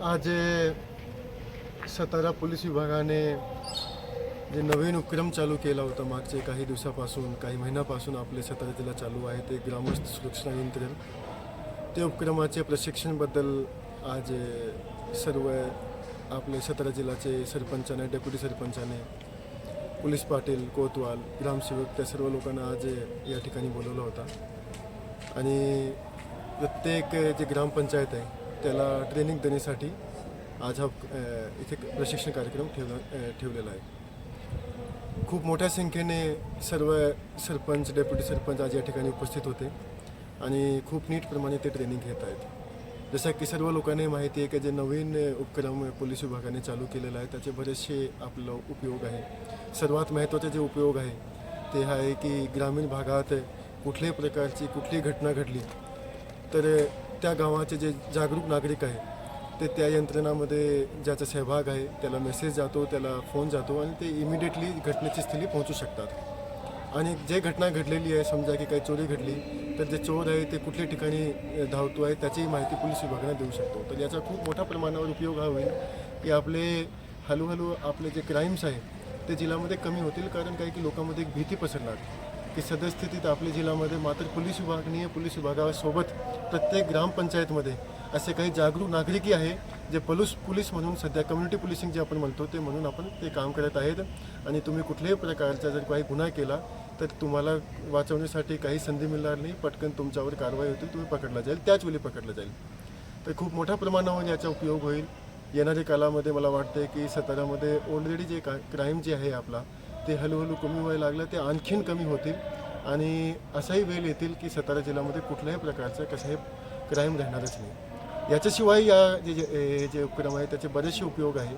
आज सतारा सातारा पोलीस विभागाने जे नवीन उपक्रम चालू केला होता मागचे काही दिवसापासून काही महिन्यापासून आपले सतारा जिल्हा चालू आहे ते ग्रामस्थ सुरक्षा नियंत्रण ते उपक्रमाचे प्रशिक्षणबद्दल आज सर्व आपले सतारा जिल्ह्याचे सरपंचाने डेप्युटी सरपंचाने पोलीस पाटील कोतवाल ग्रामसेवक त्या सर्व लोकांना आज या ठिकाणी बोलवला होता आणि प्रत्येक जे ग्रामपंचायत आहे त्याला ट्रेनिंग देण्यासाठी आज हा इथे प्रशिक्षण कार्यक्रम ठेवला ठेवलेला आहे. खूप मोठ्या संख्येने सर्व सरपंच डेप्युटी सरपंच आज या ठिकाणी उपस्थित होते आणि खूप नीटप्रमाणे ते ट्रेनिंग घेत आहेत. जसं की सर्व लोकांना माहिती आहे की जे नवीन उपक्रम पोलीस विभागाने चालू केलेला आहे त्याचे बरेचसे आपलं उपयोग आहे. सर्वात महत्त्वाचे जे उपयोग आहे ते आहे की ग्रामीण भागात कुठल्याही प्रकारची कुठलीही घटना घडली तर त्या गावाचे जे जागरूक नागरिक आहे ते त्या यंत्रणामध्ये ज्याचा सहभाग आहे त्याला मेसेज जातो त्याला फोन जातो आणि ते इमिडिएटली घटनेची स्थळी पोहोचू शकतात. आणि जे घटना घडलेली आहे समजा की काही चोरी घडली तर जे चोर आहे ते कुठल्या ठिकाणी धावतो आहे त्याचीही माहिती पोलीस विभागाने देऊ शकतो. तर याचा खूप मोठ्या प्रमाणावर उपयोग हा होईल की आपले हळूहळू आपले जे क्राईम्स आहे ते जिल्ह्यामध्ये कमी होतील कारण काही की लोकांमध्ये एक भीती पसरणार. की सद्यस्थितीत आपल्या जिल्ह्यामध्ये मात्र पोलीस विभागनीय पोलीस विभागासोबत प्रत्येक ग्रामपंचायतमध्ये असे काही जागरूक नागरिकही आहे जे पलूस पोलीस म्हणून सध्या कम्युनिटी पोलिसिंग जे आपण म्हणतो ते म्हणून आपण ते काम करत आहेत. आणि तुम्ही कुठल्याही प्रकारचा जर काही गुन्हा केला तर तुम्हाला वाचवण्यासाठी काही संधी मिळणार नाही. पटकन तुमच्यावर कारवाई होतील तुम्ही पकडला जाईल त्याच वेळी पकडलं जाईल. तर खूप मोठ्या प्रमाणावर याचा उपयोग होईल. येणाऱ्या कालामध्ये मला वाटते की साताऱ्यामध्ये ऑलरेडी जे का क्राईम जे आहे आपला ते हळूहळू कमी व्हायला लागलं ते आणखीन कमी होतील. आणि असाही वेळ येतील की सातारा जिल्ह्यामध्ये कुठल्याही प्रकारचं कसंही क्राईम राहणारच नाही. याच्याशिवाय या जे जे हे जे उपक्रम आहे त्याचे बरेचसे उपयोग आहे.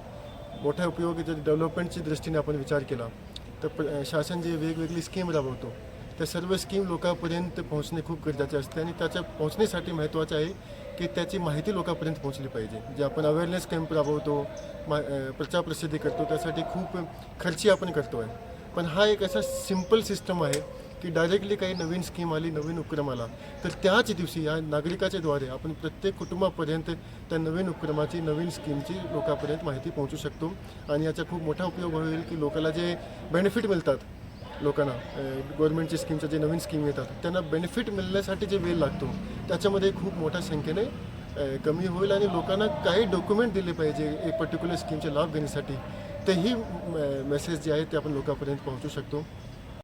मोठा उपयोग जर डेव्हलपमेंटच्या दृष्टीने आपण विचार केला. तर शासन जे वेगवेगळी स्कीम राबवतो त्या सर्व स्कीम लोकांपर्यंत पोहोचणे खूप गरजेचे असते आणि त्याच्या पोहोचण्यासाठी महत्त्वाचं आहे की त्याची माहिती लोकांपर्यंत पोहोचली पाहिजे. जे आपण अवेअरनेस कॅम्प राबवतो मा प्रचार प्रसिद्धी करतो त्यासाठी खूप खर्ची आपण करतो आहे पण हा एक असा सिंपल सिस्टम आहे की डायरेक्टली काही नवीन स्कीम आली नवीन उपक्रम आला तर त्याच दिवशी या नागरिकाच्या द्वारे आपण प्रत्येक कुटुंबापर्यंत त्या नवीन उपक्रमाची नवीन स्कीमची लोकांपर्यंत माहिती पोहोचू शकतो. आणि याचा खूप मोठा उपयोग होईल की लोकांना जे बेनिफिट मिळतात लोकांना गव्हर्नमेंटची स्कीमच्या जे नवीन स्कीम येतात त्यांना बेनिफिट मिळण्यासाठी जे वेळ लागतो त्याच्यामध्ये खूप मोठ्या संख्येने कमी होईल आणि लोकांना काही डॉक्युमेंट दिले पाहिजे एक पर्टिक्युलर स्कीमचे लाभ घेण्यासाठी. तेही मेसेज जे आहे ते आपण लोकांपर्यंत पोहोचू शकतो.